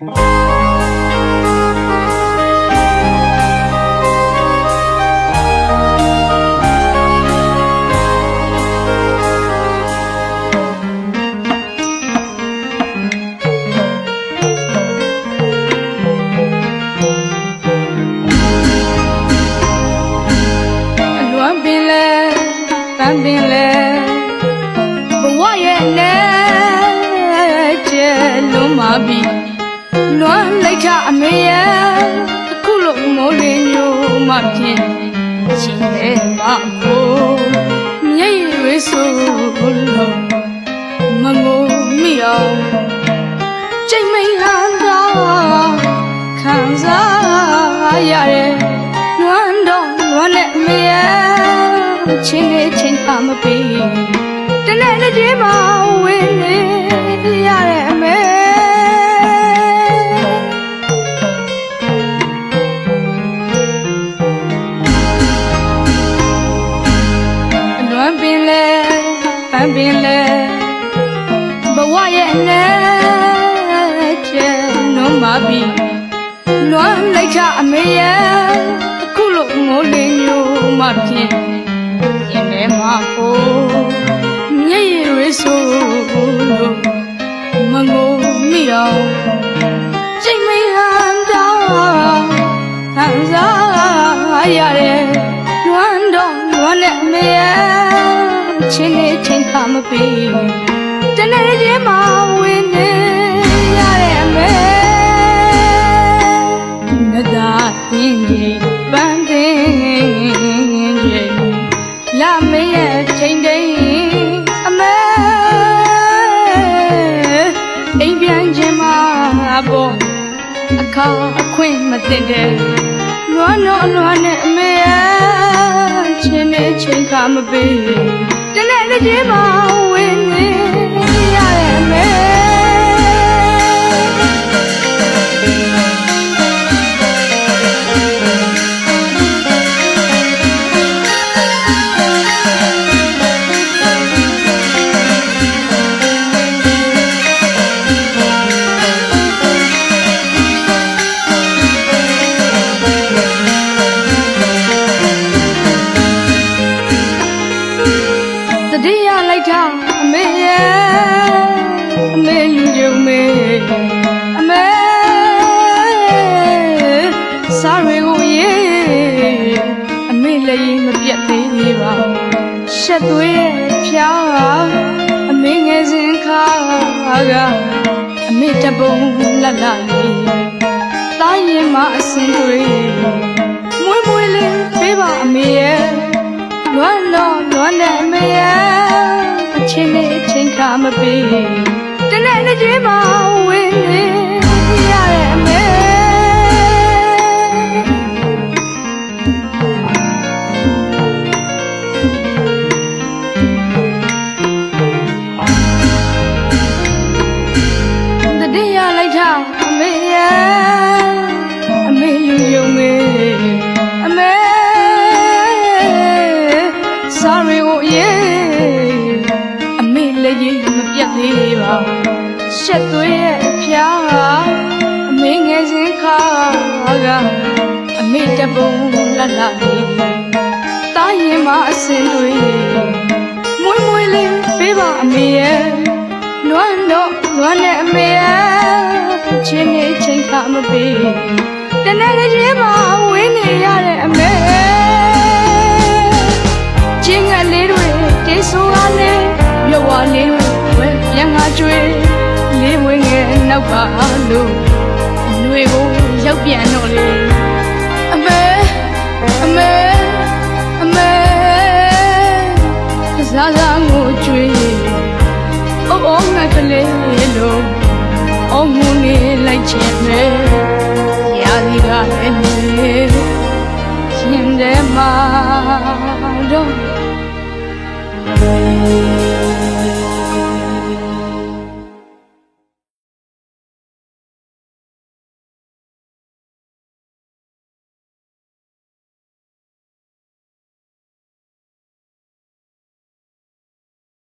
အလွမ်းပင်လဲပန်းပင်လဲဘဝရဲ့နဲ့ လွမ်းလိုက်ချအမေရဲ့အခုလိုမိုးလင်းညိုမှဖြစ်ရှင်တဲ့မဖို့မြေရွေးဆိုလို့မငိုမိအောင်ချိန်မိန်လာတာခံစားရတယ်လွမ်းတော့လွမ်းနဲ့အမေရဲ့ချင်းလေးချင်းပါမပေးတနေ့တစ်ချိန်မှဝင်နေရတဲ့အ ပန်းပင်လဲဘဝရဲ့နဲ့ကျဲနွမ်းပါပြီလွမ်းလိုက်ချအမေရဲ့အခုလိုမိုးလင်းညိုမှဖြစ်ရင်ထဲမှာကိုမျက်ရည်တွေဆိုလို့မငိုမိအောင်ချိန်မိဟန်တာခံစားရတယ် ချင်းနေချင်းခါမပေးတနေ့ချင်းမှဝင်နေရတဲ့အမေငဒါတင်းကြီးပန်းတင်းကြီးလာမေရဲ့ချိန်တိုင်းအမေအိမ်ပြန်ခြင်းမှာပေါ့အခါအခွင့်မတင်တဲ့လွမ်းတော့လွမ်းနဲ့အမေရဲ့ချင်းနေချင်းခါမပေး တနေ့တစ်ချိန်မှဝင်နေရတဲ့အမေတ ရှက်သွေးရဲ့ဖြာအမေငယ်စဉ်ခါကအမေတပုံလက်လာလေးတားရင်မအစင်တွေမွေးမွေးလေးပေးပါအမေရဲ့လွမ်းတော့လွမ်းနဲ့မရအချင်းလေးအချင်းခါမပေး သေးပါရှက်သွေးရဲ့အဖျားအမေငယ်စဉ်ခါကအမေတပုံလတ်လာလေးတားရင်မအစင်တွေမွေးမွေးလေးပေးပါအမေရဲ့နွမ်းတော့နွမ်းနဲ့အမေရဲ့ချင်းနေချင်းခါမပေးတနေ့တစ်ချိန်မှ ငယ်နောက်ပါလို့ຫນွေကိုရောက်ပြန်တော့လေအမေအမေအမေဇာဇာကိုကျွေးအိုးအိုးငါကလေးလို့အုံးမူနေလိုက်ချင်တယ်ရာဒီကလည်းနေရှင်တဲ့မှာတော့